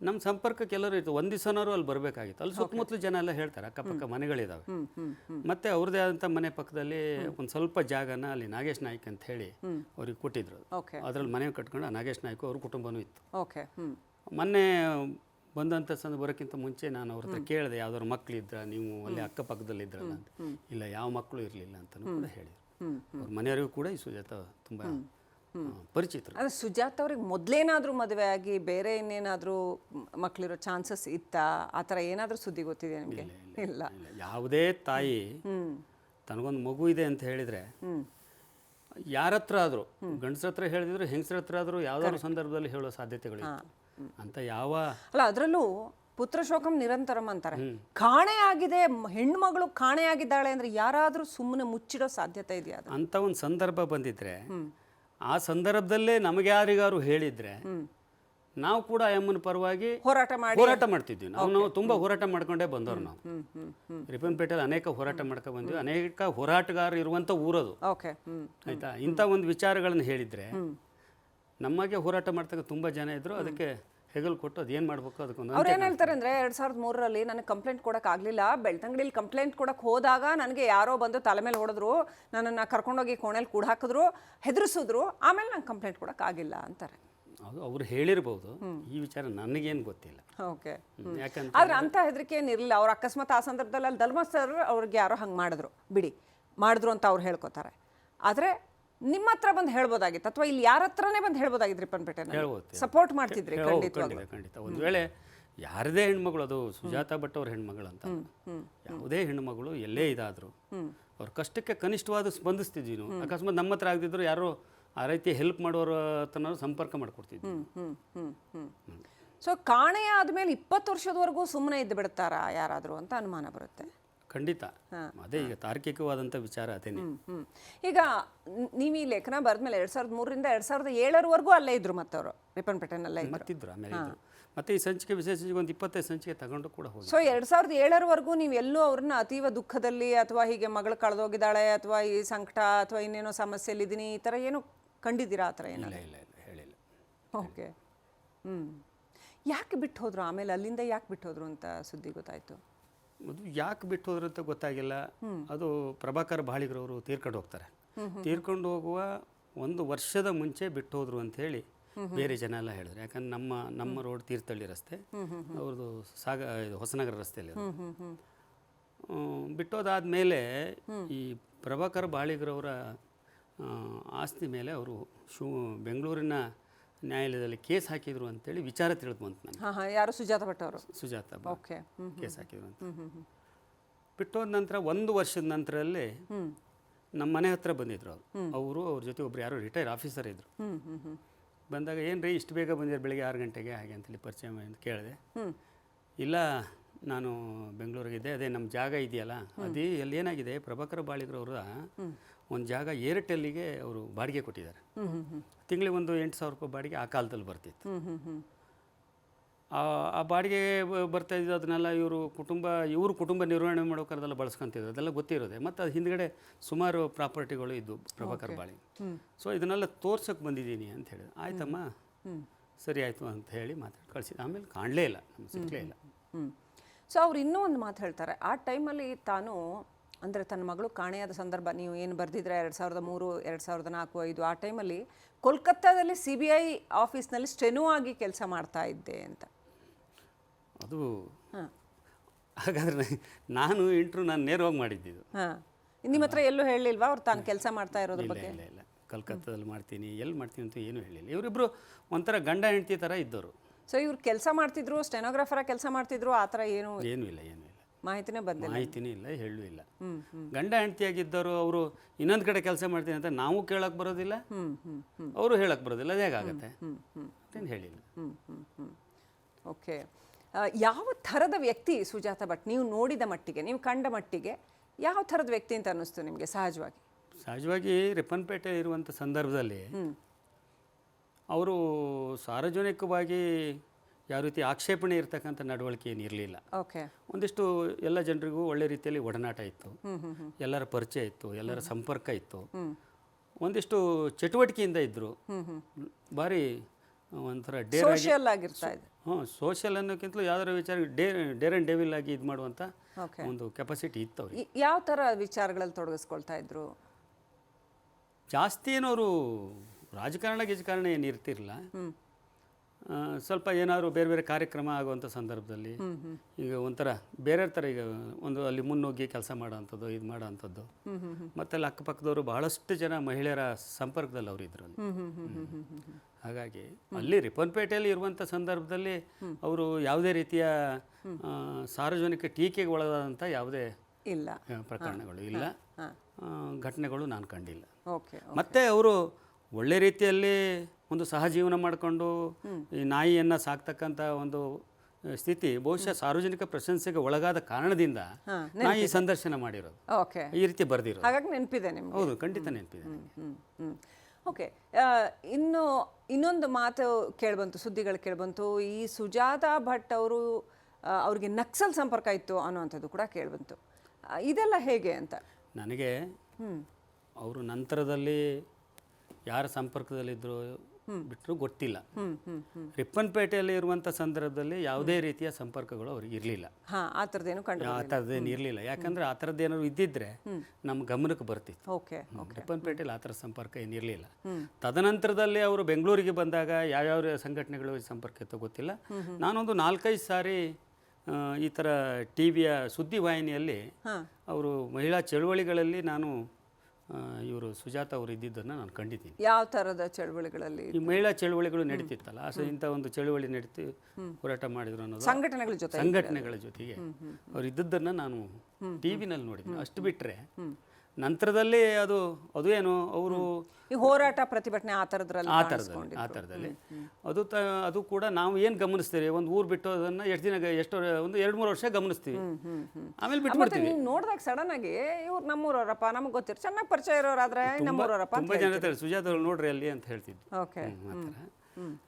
ನಮ್ಮ ಸಂಪರ್ಕ ಕೆಲವರು ಇತ್ತು. ಒಂದು ದಿವಸನಾರು ಅಲ್ಲಿ ಬರಬೇಕಾಗಿತ್ತು. ಅಲ್ಲಿ ಸುತ್ತಮುತ್ತಲು ಜನ ಎಲ್ಲ ಹೇಳ್ತಾರೆ ಅಕ್ಕಪಕ್ಕ ಮನೆಗಳಿದ್ದಾವೆ ಮತ್ತೆ ಅವ್ರದ್ದೇ ಆದಂಥ ಮನೆ ಪಕ್ಕದಲ್ಲಿ ಒಂದು ಸ್ವಲ್ಪ ಜಾಗನ ಅಲ್ಲಿ ನಾಗೇಶ್ ನಾಯ್ಕ್ ಅಂತ ಹೇಳಿ ಅವ್ರಿಗೆ ಕೊಟ್ಟಿದ್ರು. ಅದರಲ್ಲಿ ಮನೆ ಕಟ್ಕೊಂಡು ಆ ನಾಗೇಶ್ ನಾಯ್ಕು ಅವ್ರ ಕುಟುಂಬನೂ ಇತ್ತು. ಓಕೆ ಮೊನ್ನೆ ಬಂದಂಥ ಸಂದ ಬರೋಕ್ಕಿಂತ ಮುಂಚೆ ನಾನು ಅವ್ರ ಹತ್ರ ಕೇಳಿದೆ ಯಾವ್ದಾದ್ರು ಮಕ್ಕಳಿದ್ರ ನೀವು ಅಲ್ಲಿ ಅಕ್ಕಪಕ್ಕದಲ್ಲಿ ಇದ್ರಲ್ಲ ಅಂತ. ಇಲ್ಲ ಯಾವ ಮಕ್ಕಳು ಇರಲಿಲ್ಲ ಅಂತಲೂ ಕೂಡ ಹೇಳಿದರು. ಅವ್ರ ಮನೆಯವರಿಗೂ ಕೂಡ ಈ ಸುಜಾತ ತುಂಬ ಪರಿಚಿತರು. ಅಂದ್ರೆ ಸುಜಾತ್ ಅವ್ರಿಗೆ ಮೊದ್ಲೇನಾದ್ರೂ ಮದುವೆ ಆಗಿ ಬೇರೆ ಇನ್ನೇನಾದ್ರೂ ಮಕ್ಕಳಿರೋ ಚಾನ್ಸಸ್ ಇತ್ತಾ? ಆ ಥರ ಏನಾದ್ರೂ ಸುದ್ದಿ ಗೊತ್ತಿದೆ ನಿಮಗೆ? ಇಲ್ಲ ಯಾವುದೇ ತಾಯಿ ತನಗೊಂದು ಮಗು ಇದೆ ಅಂತ ಹೇಳಿದ್ರೆ ಯಾರತ್ರ ಯಾರ ಹತ್ರ ಆದರೂ ಗಂಡಸ್ರ ಹತ್ರ ಹೇಳಿದ್ರು ಹೆಂಗಸ್ರ ಹತ್ರ ಆದರೂ ಯಾವ್ದಾದ್ರು ಸಂದರ್ಭದಲ್ಲಿ ಹೇಳೋ ಸಾಧ್ಯತೆಗಳು ಅಂತ ಯಾವ ಅಲ್ಲ ಅದರಲ್ಲೂ ಪುತ್ರ ಶೋಕಂ ನಿರಂತರಂ ಅಂತಾರೆ. ಕಾಣೆ ಆಗಿದೆ ಹೆಣ್ಮಗಳು ಕಾಣೆ ಆಗಿದ್ದಾಳೆ ಅಂದ್ರೆ ಯಾರಾದ್ರೂ ಸುಮ್ಮನೆ ಮುಚ್ಚಿಡೋ ಸಾಧ್ಯತೆ ಇದೆಯಾ ಅಂತ ಒಂದು ಸಂದರ್ಭ ಬಂದಿದ್ರೆ ಆ ಸಂದರ್ಭದಲ್ಲೇ ನಮಗೆ ಯಾರಿಗಾರು ಹೇಳಿದ್ರೆ ನಾವು ಕೂಡ ಅಮ್ಮನ ಪರವಾಗಿ ಹೋರಾಟ ಮಾಡಿ. ಹೋರಾಟ ಮಾಡ್ತಿದ್ವಿ. ನಾವು ನಾವು ತುಂಬಾ ಹೋರಾಟ ಮಾಡ್ಕೊಂಡೇ ಬಂದವ್ರು ನಾವು. ರಿಪ್ಪನ್ಪೇಟೆಯಲ್ಲಿ ಅನೇಕ ಹೋರಾಟ ಮಾಡ್ಕೊಂಡು ಬಂದ್ವಿ. ಅನೇಕ ಹೋರಾಟಗಾರರು ಇರುವಂತ ಊರದು. ಆಯ್ತಾ? ಇಂಥ ಒಂದು ವಿಚಾರಗಳನ್ನು ಹೇಳಿದ್ರೆ ನಮಗೆ ಹೋರಾಟ ಮಾಡ್ತಕ್ಕ ತುಂಬಾ ಜನ ಇದ್ರು. ಅದಕ್ಕೆ ಹೆಗಲು ಕೊಟ್ಟು ಅದೇನು ಮಾಡಬೇಕು ಅದಕ್ಕೊಂದು ಅವ್ರು ಏನು ಹೇಳ್ತಾರೆ ಅಂದ್ರೆ ಎರಡು ಸಾವಿರದ ಮೂರರಲ್ಲಿ ನನಗೆ ಕಂಪ್ಲೇಂಟ್ ಕೊಡೋಕ್ಕಾಗಲಿಲ್ಲ ಆಗ್ಲಿಲ್ಲ. ಬೆಳ್ತಂಗಡಿಲಿ ಕಂಪ್ಲೇಂಟ್ ಕೊಡಕ್ಕೆ ಹೋದಾಗ ನನಗೆ ಯಾರೋ ಬಂದು ತಲೆ ಮೇಲೆ ಹೊಡೆದ್ರು ನನ್ನನ್ನ ಕರ್ಕೊಂಡೋಗಿ ಕೋಣೆಲಿ ಕೂಡ ಹಾಕಿದ್ರು ಹೆದರ್ಸಿದ್ರು ಆಮೇಲೆ ನಂಗೆ ಕಂಪ್ಲೇಂಟ್ ಕೊಡೋಕ್ಕಾಗಿಲ್ಲ ಆಗಿಲ್ಲ ಅಂತಾರೆ. ಅದು ಅವ್ರು ಹೇಳಿರ್ಬೋದು. ಈ ವಿಚಾರ ನನಗೇನು ಗೊತ್ತಿಲ್ಲ. ಓಕೆ. ಯಾಕಂದ್ರೆ ಆದ್ರೆ ಅಂತ ಹೆದರಿಕೆ ಏನಿರಲಿಲ್ಲ ಅವ್ರು ಅಕಸ್ಮಾತ್ ಆ ಸಂದರ್ಭದಲ್ಲಿ ಅಲ್ಲಿ ಧರ್ಮಸ್ಥರು ಅವ್ರಿಗೆ ಯಾರೋ ಹಂಗೆ ಮಾಡಿದ್ರು. ಬಿಡಿ ಮಾಡಿದ್ರು ಅಂತ ಅವ್ರು ಹೇಳ್ಕೊತಾರೆ. ಆದ್ರೆ ನಿಮ್ಮ ಹತ್ರ ಬಂದು ಹೇಳ್ಬೋದಾಗಿತ್ತು ಅಥವಾ ಇಲ್ಲಿ ಯಾರ ಹತ್ರನೇ ಬಂದು ಹೇಳ್ಬೋದಾಗಿತ್ತು ರಿಪ್ಪನ್ಪೇಟೆ ಹೇಳ್ಬೋದು. ಸಪೋರ್ಟ್ ಮಾಡ್ತಿದ್ರಿ ಖಂಡಿತ ಖಂಡಿತ. ಒಂದು ವೇಳೆ ಯಾರದೇ ಹೆಣ್ಮಗಳು ಅದು ಸುಜಾತ ಭಟ್ ಅವ್ರ ಹೆಣ್ಮಗಳು ಅಂತ. ಯಾವುದೇ ಹೆಣ್ಮಗಳು ಎಲ್ಲೇ ಇದಾದ್ರು ಅವ್ರ ಕಷ್ಟಕ್ಕೆ ಕನಿಷ್ಠವಾದ ಸ್ಪಂದಿಸ್ತಿದ್ವಿ ನಾವು ಅಕಸ್ಮಾತ್ ನಮ್ಮ ಹತ್ರ ಆಗದಿದ್ರು ಯಾರೋ ಆ ರೀತಿ ಹೆಲ್ಪ್ ಮಾಡೋರ ಹತ್ರ ಸಂಪರ್ಕ ಮಾಡ್ಕೊಡ್ತಿದ್ವಿ ಸೊ ಕಾಣೆ ಆದ್ಮೇಲೆ ಇಪ್ಪತ್ತು ವರ್ಷದವರೆಗೂ ಸುಮ್ಮನೆ ಇದ್ದು ಬಿಡ್ತಾರಾ ಯಾರಾದರೂ ಅಂತ ಅನುಮಾನ ಬರುತ್ತೆ. ಖಂಡಿತ. ಅದೇ ಈಗ ತಾರ್ಕಿಕವಾದಂಥ ವಿಚಾರ ಅದೇನೆ. ಈಗ ನೀವು ಈ ಲೇಖನ ಬರೆದ್ಮೇಲೆ ಎರಡು ಸಾವಿರದ ಮೂರರಿಂದ ಎರಡು ಸಾವಿರದ ಏಳರವರೆಗೂ ಅಲ್ಲೇ ಇದ್ರು ಅವರು ರಿಪ್ಪನ್ಪೇಟೆನಲ್ಲೇ ಇದ್ರು. ಮತ್ತಿದ್ರು ಆಮೇಲೆ ಇದ್ರು. ಮತ್ತೆ ಈ ಸಂಚಿಕೆ ವಿಶೇಷ ಸಂಚಿಕೆ ಒಂದು ಇಪ್ಪತ್ತೈದು ಸಂಚಿಕೆ ತಗೊಂಡು ಕೂಡ ಹೋಗಿ ಸೊ ಎರಡು ಸಾವಿರದ ಏಳರವರೆಗೂ ನೀವು ಎಲ್ಲೂ ಅವ್ರನ್ನ ಅತೀವ ದುಃಖದಲ್ಲಿ ಅಥವಾ ಹೀಗೆ ಮಗಳು ಕಳೆದೋಗಿದ್ದಾಳೆ ಅಥವಾ ಈ ಸಂಕಟ ಅಥವಾ ಇನ್ನೇನೋ ಸಮಸ್ಯೆಯಲ್ಲಿದ್ದೀನಿ ಈ ಥರ ಏನು ಕಂಡಿದ್ದೀರಾ ಆ ಥರ ಏನೋ ಇಲ್ಲ ಇಲ್ಲ ಇಲ್ಲ ಹೇಳಿಲ್ಲ. ಓಕೆ. ಹ್ಞೂ ಯಾಕೆ ಬಿಟ್ಟು ಹೋದ್ರು? ಆಮೇಲೆ ಅಲ್ಲಿಂದ ಯಾಕೆ ಬಿಟ್ಟು ಹೋದ್ರು ಅಂತ ಸುದ್ದಿ ಗೊತ್ತಾಯ್ತು? ಅದು ಯಾಕೆ ಬಿಟ್ಟು ಹೋದ್ರು ಅಂತ ಗೊತ್ತಾಗಿಲ್ಲ. ಅದು ಪ್ರಭಾಕರ್ ಬಾಳಿಗರವರು ತೀರ್ಕೊಂಡು ಹೋಗ್ತಾರೆ. ತೀರ್ಕೊಂಡು ಹೋಗುವ ಒಂದು ವರ್ಷದ ಮುಂಚೆ ಬಿಟ್ಟು ಹೋದ್ರು ಅಂತ ಹೇಳಿ ಬೇರೆ ಜನ ಎಲ್ಲ ಹೇಳಿದ್ರು. ಯಾಕಂದ್ರೆ ನಮ್ಮ ನಮ್ಮ ರೋಡ್ ತೀರ್ಥಳ್ಳಿ ರಸ್ತೆ ಅವ್ರದ್ದು ಸಾಗ ಇದು ಹೊಸನಗರ ರಸ್ತೆಯಲ್ಲಿ ಬಿಟ್ಟೋದಾದ ಮೇಲೆ ಈ ಪ್ರಭಾಕರ್ ಬಾಳಿಗ್ರವರ ಆಸ್ತಿ ಮೇಲೆ ಅವರು ಶು ಬೆಂಗಳೂರಿನ ನ್ಯಾಯಾಲಯದಲ್ಲಿ ಕೇಸ್ ಹಾಕಿದ್ರು ಅಂತೇಳಿ ವಿಚಾರ ತಿಳಿದು ಬಂತು ಹಾಂ ಹಾಂ ಯಾರು ಸುಜಾತ ಭಟ್ ಅವರು? ಸುಜಾತ ಬ- ಓಕೆ. ಹ್ಞೂ ಕೇಸ್ ಹಾಕಿದ್ರು ಅಂತ. ಬಿಟ್ಟೋದ ನಂತರ ಒಂದು ವರ್ಷದ ನಂತರಲ್ಲೇ ನಮ್ಮ ಮನೆ ಹತ್ರ ಬಂದಿದ್ರು ಅವರು. ಅವರು ಅವ್ರ ಜೊತೆ ಒಬ್ರು ಯಾರೋ ರಿಟೈರ್ ಆಫೀಸರ್ ಇದ್ರು. ಹ್ಞೂ ಹ್ಞೂ ಹ್ಞೂ ಬಂದಾಗ ಏನು ರೀ ಇಷ್ಟು ಬೇಗ ಬಂದಿದ್ರು ಬೆಳಿಗ್ಗೆ ಆರು ಗಂಟೆಗೆ? ಹಾಗೆ ಅಂತೇಳಿ ಪರಿಚಯ ಅಂತ ಕೇಳಿದೆ. ಹ್ಞೂ ಇಲ್ಲ ನಾನು ಬೆಂಗಳೂರಿಗಿದ್ದೆ ಅದೇ ನಮ್ಮ ಜಾಗ ಇದೆಯಲ್ಲ ಅದೇ ಅಲ್ಲಿ ಏನಾಗಿದೆ? ಪ್ರಭಾಕರ ಬಾಳಿಗ್ರವ್ರ ಒಂದು ಜಾಗ ಏರ್ಟೆಲ್ಲಿಗೆ ಅವರು ಬಾಡಿಗೆ ಕೊಟ್ಟಿದ್ದಾರೆ. ತಿಂಗಳಿಗೆ ಒಂದು ಎಂಟು ಸಾವಿರ ರೂಪಾಯಿ ಬಾಡಿಗೆ ಆ ಕಾಲದಲ್ಲಿ ಬರ್ತಿತ್ತು. ಆ ಬಾಡಿಗೆ ಬರ್ತಾ ಇದ್ದು ಅದನ್ನೆಲ್ಲ ಇವರು ಕುಟುಂಬ ಇವರು ಕುಟುಂಬ ನಿರ್ವಹಣೆ ಮಾಡೋಕ್ಕಾರದೆಲ್ಲ ಬಳಸ್ಕೊಂತಿದ್ರು. ಅದೆಲ್ಲ ಗೊತ್ತಿರೋದೆ. ಮತ್ತು ಅದು ಹಿಂದ್ಗಡೆ ಸುಮಾರು ಪ್ರಾಪರ್ಟಿಗಳು ಇದ್ದು ಪ್ರಭಾಕರ್ ಬಾಳಿ. ಸೊ ಇದನ್ನೆಲ್ಲ ತೋರ್ಸಕ್ಕೆ ಬಂದಿದ್ದೀನಿ ಅಂತ ಹೇಳಿದೆ ಆಯ್ತಮ್ಮ? ಸರಿ ಆಯಿತು ಅಂತ ಹೇಳಿ ಮಾತಾಡಿ ಕಳಿಸಿದ. ಆಮೇಲೆ ಕಾಣಲೇ ಇಲ್ಲ. ನಮ್ಗೆ ಸಿಗಲೇ ಇಲ್ಲ. ಹ್ಞೂ ಸೊ ಅವ್ರು ಇನ್ನೂ ಒಂದು ಮಾತು ಹೇಳ್ತಾರೆ. ಆ ಟೈಮಲ್ಲಿ ತಾನು ಅಂದರೆ ತನ್ನ ಮಗಳು ಕಾಣೆಯಾದ ಸಂದರ್ಭ ನೀವು ಏನು ಬರೆದಿದ್ರೆ ಎರಡು ಸಾವಿರದ ಮೂರು ಎರಡು ಸಾವಿರದ ನಾಲ್ಕು ಐದು ಆ ಟೈಮಲ್ಲಿ ಕೋಲ್ಕತ್ತಾದಲ್ಲಿ ಸಿ ಬಿ ಐ ಆಫೀಸ್ನಲ್ಲಿ ಸ್ಟೆನೋ ಆಗಿ ಕೆಲಸ ಮಾಡ್ತಾ ಇದ್ದೆ ಅಂತ. ಅದು ಹಾಂ. ಹಾಗಾದರೆ ನಾನು ಇಂಟ್ರು ನಾನು ನೇರವಾಗಿ ಮಾಡಿದ್ದಿದ್ದು ಹಾಂ. ನಿಮ್ಮ ಹತ್ರ ಎಲ್ಲೂ ಹೇಳಲಿಲ್ವಾ ಅವ್ರು ತಾನು ಕೆಲಸ ಮಾಡ್ತಾ ಇರೋದ್ರ ಬಗ್ಗೆ? ಇಲ್ಲ ಇಲ್ಲ. ಕಲ್ಕತ್ತಾದಲ್ಲಿ ಮಾಡ್ತೀನಿ ಎಲ್ಲಿ ಮಾಡ್ತೀನಿ ಅಂತ ಏನೂ ಹೇಳಿಲ್ಲ. ಇವರಿಬ್ಬರು ಒಂಥರ ಗಂಡ ಹೆಂಡತಿ ಥರ ಇದ್ದವರು ಸೊ ಇವ್ರು ಕೆಲಸ ಮಾಡ್ತಿದ್ರು ಸ್ಟೆನೋಗ್ರಾಫರ ಕೆಲಸ ಮಾಡ್ತಿದ್ರು ಆ ಥರ ಏನು ಏನೂ ಇಲ್ಲ ಏನೂ ಇಲ್ಲ. ಮಾಹಿತಿನೇ ಬಂದಿಲ್ಲ. ಮಾಹಿತಿನೇ ಇಲ್ಲ ಹೇಳೂ ಇಲ್ಲ. ಗಂಡ ಹೆಂಡತಿಯಾಗಿದ್ದರು ಅವರು ಇನ್ನೊಂದು ಕಡೆ ಕೆಲಸ ಮಾಡ್ತೀನಿ ಅಂತ ನಾವು ಕೇಳಕ್ಕೆ ಬರೋದಿಲ್ಲ ಅವರು ಹೇಳಕ್ಕೆ ಬರೋದಿಲ್ಲ ಅದು ಹೇಗಾಗತ್ತೆ? ಹೇಳಿಲ್ಲ. ಓಕೆ. ಯಾವ ಥರದ ವ್ಯಕ್ತಿ ಸುಜಾತ ಭಟ್ ನೀವು ನೋಡಿದ ಮಟ್ಟಿಗೆ ನೀವು ಕಂಡ ಮಟ್ಟಿಗೆ ಯಾವ ಥರದ ವ್ಯಕ್ತಿ ಅಂತ ಅನ್ನಿಸ್ತು ನಿಮಗೆ ಸಹಜವಾಗಿ? ಸಹಜವಾಗಿ ರಿಪ್ಪನ್ಪೇಟೆ ಇರುವಂಥ ಸಂದರ್ಭದಲ್ಲಿ ಅವರು ಸಾರ್ವಜನಿಕವಾಗಿ ಯಾವ ರೀತಿ ಆಕ್ಷೇಪಣೆ ಇರತಕ್ಕಂಥ ನಡವಳಿಕೆ ಏನು ಇರಲಿಲ್ಲ. ಓಕೆ. ಒಂದಿಷ್ಟು ಎಲ್ಲ ಜನರಿಗೂ ಒಳ್ಳೆ ರೀತಿಯಲ್ಲಿ ಒಡನಾಟ ಇತ್ತು. ಎಲ್ಲರ ಪರಿಚಯ ಇತ್ತು ಎಲ್ಲರ ಸಂಪರ್ಕ ಇತ್ತು. ಒಂದಿಷ್ಟು ಚಟುವಟಿಕೆಯಿಂದ ಇದ್ದರು ಭಾರಿ ಒಂಥರ ಡೇರ್ ಸೋಷಿಯಲ್ ಆಗಿರ್ತಾ ಇದೆ. ಹ್ಞೂ ಸೋಷಿಯಲ್ ಅನ್ನೋಕ್ಕಿಂತಲೂ ಯಾವ್ದಾರ ವಿಚಾರ ಡೇ ಡೇರ್ ಆ್ಯಂಡ್ ಡೇವಿಲ್ ಆಗಿ ಇದು ಮಾಡುವಂಥ ಒಂದು ಕೆಪಾಸಿಟಿ ಇತ್ತು ಅವ್ರಿಗೆ. ಯಾವ ಥರ ವಿಚಾರಗಳಲ್ಲಿ ತೊಡಗಿಸ್ಕೊಳ್ತಾ ಇದ್ರು? ಜಾಸ್ತಿ ಏನವರು ರಾಜಕಾರಣ ಗಿಜಕಾರಣ ಏನು ಇರ್ತಿರಲಿಲ್ಲ. ಸ್ವಲ್ಪ ಏನಾದರೂ ಬೇರೆ ಬೇರೆ ಕಾರ್ಯಕ್ರಮ ಆಗುವಂಥ ಸಂದರ್ಭದಲ್ಲಿ ಈಗ ಒಂಥರ ಬೇರೆ ಥರ ಈಗ ಒಂದು ಅಲ್ಲಿ ಮುನ್ನುಗ್ಗಿ ಕೆಲಸ ಮಾಡೋವಂಥದ್ದು ಇದು ಮಾಡೋವಂಥದ್ದು. ಮತ್ತು ಅಲ್ಲಿ ಅಕ್ಕಪಕ್ಕದವರು ಬಹಳಷ್ಟು ಜನ ಮಹಿಳೆಯರ ಸಂಪರ್ಕದಲ್ಲಿ ಅವರು ಇದರಲ್ಲಿ. ಹಾಗಾಗಿ ಅಲ್ಲಿ ರಿಪ್ಪನ್ಪೇಟೆಯಲ್ಲಿ ಇರುವಂಥ ಸಂದರ್ಭದಲ್ಲಿ ಅವರು ಯಾವುದೇ ರೀತಿಯ ಸಾರ್ವಜನಿಕ ಟೀಕೆಗೆ ಒಳಗಾದಂಥ ಯಾವುದೇ ಇಲ್ಲ. ಪ್ರಕರಣಗಳು ಇಲ್ಲ. ಘಟನೆಗಳು ನಾನು ಕಂಡಿಲ್ಲ. ಓಕೆ. ಮತ್ತೆ ಅವರು ಒಳ್ಳೆ ರೀತಿಯಲ್ಲಿ ಒಂದು ಸಹಜೀವನ ಮಾಡಿಕೊಂಡು ಈ ನಾಯಿಯನ್ನು ಸಾಕ್ತಕ್ಕಂಥ ಒಂದು ಸ್ಥಿತಿ ಬಹುಶಃ ಸಾರ್ವಜನಿಕ ಪ್ರಶಂಸೆಗೆ ಒಳಗಾದ ಕಾರಣದಿಂದ ನಾಯಿ ಸಂದರ್ಶನ ಮಾಡಿರೋದು. ಓಕೆ. ಈ ರೀತಿ ಬರೆದಿರೋದು. ಹಾಗಾಗಿ ನೆನಪಿದೆ ನಿಮ್ಗೆ. ಹೌದು ಖಂಡಿತ ನೆನಪಿದೆ ಓಕೆ ಇನ್ನು ಇನ್ನೊಂದು ಮಾತು ಕೇಳ್ಬಂತು ಸುದ್ದಿಗಳು ಕೇಳ್ಬಂತು. ಈ ಸುಜಾತಾ ಭಟ್ ಅವರು ಅವ್ರಿಗೆ ನಕ್ಸಲ್ ಸಂಪರ್ಕ ಇತ್ತು ಅನ್ನುವಂಥದ್ದು ಕೂಡ ಕೇಳ್ಬಂತು. ಇದೆಲ್ಲ ಹೇಗೆ ಅಂತ? ನನಗೆ ಅವರು ನಂತರದಲ್ಲಿ ಯಾರ ಸಂಪರ್ಕದಲ್ಲಿದ್ದರು ಬಿಟ್ಟರು ಗೊತ್ತಿಲ್ಲ. ರಿಪ್ಪನ್ಪೇಟೆಯಲ್ಲಿ ಇರುವಂಥ ಸಂದರ್ಭದಲ್ಲಿ ಯಾವುದೇ ರೀತಿಯ ಸಂಪರ್ಕಗಳು ಅವ್ರಿಗೆ ಇರಲಿಲ್ಲ. ಆ ಥರದ್ದೇನು ಕಂಡು ಆ ಥರದ್ದೇನು ಇರಲಿಲ್ಲ. ಯಾಕಂದ್ರೆ ಆ ಥರದ್ದು ಏನಾದ್ರು ಇದ್ದಿದ್ರೆ ನಮ್ಮ ಗಮನಕ್ಕೆ ಬರ್ತಿತ್ತು. ಓಕೆ ರಿಪ್ಪನ್ಪೇಟೆಯಲ್ಲಿ ಆ ಥರ ಸಂಪರ್ಕ ಏನಿರಲಿಲ್ಲ ತದನಂತರದಲ್ಲಿ ಅವರು ಬೆಂಗಳೂರಿಗೆ ಬಂದಾಗ ಯಾವ್ಯಾವ ಸಂಘಟನೆಗಳು ಸಂಪರ್ಕ ಇತ್ತು ಗೊತ್ತಿಲ್ಲ. ನಾನೊಂದು ನಾಲ್ಕೈದು ಸಾರಿ ಈ ಥರ ಟಿ ವಿಯ ಸುದ್ದಿವಾಹಿನಿಯಲ್ಲಿ ಅವರು ಮಹಿಳಾ ಚಳುವಳಿಗಳಲ್ಲಿ ನಾನು ಇವರು ಸುಜಾತ ಅವರು ಇದ್ದಿದ್ದನ್ನು ನಾನು ಕಂಡಿದ್ದೀನಿ. ಯಾವ ಥರದ ಚಳವಳಿಗಳಲ್ಲಿ ಈ ಮಹಿಳಾ ಚಳವಳಿಗಳು ನಡೀತಿತ್ತಲ್ಲ ಅಸ ಸ- ಇಂಥ ಒಂದು ಚಳವಳಿ ನಡೀತಿ ಹೋರಾಟ ಮಾಡಿದ್ರು ಅನ್ನೋದು ಸಂಘಟನೆಗಳ ಜೊತೆ ಸಂಘಟನೆಗಳ ಜೊತೆಗೆ. ಅವರು ಇದ್ದದ್ದನ್ನು ನಾನು ಟಿ ವಿನಲ್ಲಿ ನೋಡಿದ್ದೀನಿ ಅಷ್ಟು ಬಿಟ್ಟರೆ ನಂತರದಲ್ಲಿ ಅದು ಅದು ಏನು? ಅವರು ಈ ಹೋರಾಟ ಪ್ರತಿಭಟನೆ ಆ ಥರದ್ರಲ್ಲಿ ಆ ಥರದಲ್ಲಿ ಆ ಥರದಲ್ಲಿ ಅದು ತ ಅದು ಕೂಡ ನಾವು ಏನು ಗಮನಿಸ್ತೀವಿ ಒಂದು ಊರು ಬಿಟ್ಟು ಅದನ್ನು ಎಷ್ಟು ದಿನ ಎಷ್ಟು ಒಂದು ಎರಡು ಮೂರು ವರ್ಷ ಗಮನಿಸ್ತೀವಿ. ಆಮೇಲೆ ಬಿಟ್ಟು ಬಿಟ್ಬಿಡ್ತೀವಿ. ನೀವು ನೋಡಿದಾಗ ಸಡನ್ ಆಗಿ ಇವ್ರು ನಮ್ಮೂರವರಪ್ಪ ನಮಗೆ ಗೊತ್ತಿರ ಚೆನ್ನಾಗಿ ಪರಿಚಯ ಇರೋರಾದ್ರೆ ನಮ್ಮೂರವರಪ್ಪ ತುಂಬ ಜನ ಹೇಳ್ತಾರೆ. ಸುಜಾತ ನೋಡ್ರಿ ಅಲ್ಲಿ ಅಂತ ಹೇಳ್ತಿದ್ವಿ ಓಕೆ.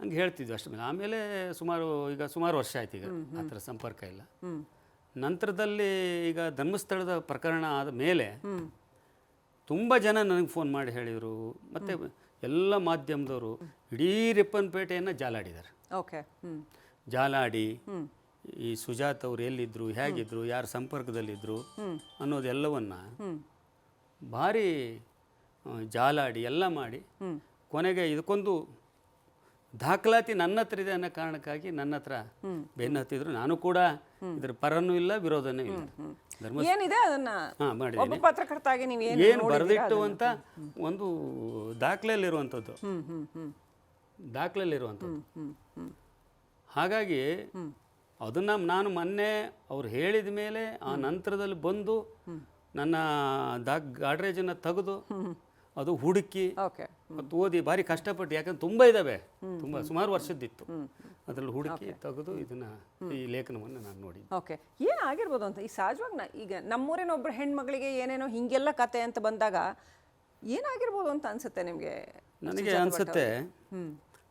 ಹಂಗೆ ಹೇಳ್ತಿದ್ವಿ ಅಷ್ಟು ಮೇಲೆ. ಆಮೇಲೆ ಸುಮಾರು ಈಗ ಸುಮಾರು ವರ್ಷ ಆಯ್ತು ಈಗ ಆ ಥರ ಸಂಪರ್ಕ ಇಲ್ಲ. ನಂತರದಲ್ಲಿ ಈಗ ಧರ್ಮಸ್ಥಳದ ಪ್ರಕರಣ ಆದ ಮೇಲೆ ತುಂಬ ಜನ ನನಗೆ ಫೋನ್ ಮಾಡಿ ಹೇಳಿದರು. ಮತ್ತು ಎಲ್ಲ ಮಾಧ್ಯಮದವರು ಇಡೀ ರಿಪ್ಪನ್ಪೇಟೆಯನ್ನು ಜಾಲಾಡಿದ್ದಾರೆ. ಓಕೆ. ಜಾಲಾಡಿ ಈ ಸುಜಾತ್ ಅವ್ರು ಎಲ್ಲಿದ್ದರು ಹೇಗಿದ್ರು ಯಾರ ಸಂಪರ್ಕದಲ್ಲಿದ್ದರು ಅನ್ನೋದೆಲ್ಲವನ್ನು ಭಾರಿ ಜಾಲಾಡಿ ಎಲ್ಲ ಮಾಡಿ ಕೊನೆಗೆ ಇದಕ್ಕೊಂದು ದಾಖಲಾತಿ ನನ್ನ ಹತ್ರ ಇದೆ ಅನ್ನೋ ಕಾರಣಕ್ಕಾಗಿ ನನ್ನ ಹತ್ರ ಬೆನ್ನು ಹತ್ತಿದ್ರು. ನಾನು ಕೂಡ ಇದ್ರ ಪರನೂ ಇಲ್ಲ ವಿರೋಧನೂ ಇಲ್ಲ. ಏನಿದೆ ಅದನ್ನ? ಮಾಡಿದ್ದೀನಿ. ನೀವು ಏನು ಬರೆದಿಟ್ಟು ಅಂತ ಒಂದು ದಾಖಲೆಯಲ್ಲಿರುವಂಥದ್ದು. ದಾಖಲೆಯಲ್ಲಿರುವಂಥದ್ದು. ಹಾಗಾಗಿ ಅದನ್ನು ನಾನು ಮೊನ್ನೆ ಅವ್ರು ಹೇಳಿದ ಮೇಲೆ ಆ ನಂತರದಲ್ಲಿ ಬಂದು ನನ್ನ ದಾ ಗಾಡ್ರೇಜನ್ನು ತೆಗೆದು ಅದು ಹುಡುಕಿ ಓಕೆ. ಮತ್ತು ಓದಿ ಭಾರಿ ಕಷ್ಟಪಟ್ಟು ಯಾಕಂದ್ರೆ ತುಂಬ ಇದ್ದಾವೆ ತುಂಬ ಸುಮಾರು ವರ್ಷದ್ದಿತ್ತು. ಅದರಲ್ಲಿ ಹುಡುಕಿ ತೆಗೆದು ಇದನ್ನು ಈ ಲೇಖನವನ್ನು ನಾನು ನೋಡಿ ಓಕೆ. ಏನಾಗಿರ್ಬೋದು ಅಂತ ಈ ಸಹಜವಾಗಿ ಈಗ ನಮ್ಮೂರಿನ ಒಬ್ಬರು ಹೆಣ್ಮಗಳಿಗೆ ಏನೇನೋ ಹಿಂಗೆಲ್ಲ ಕತೆ ಅಂತ ಬಂದಾಗ ಏನಾಗಿರ್ಬೋದು ಅಂತ ಅನ್ಸುತ್ತೆ ನಿಮಗೆ? ನನಗೆ ಅನಿಸುತ್ತೆ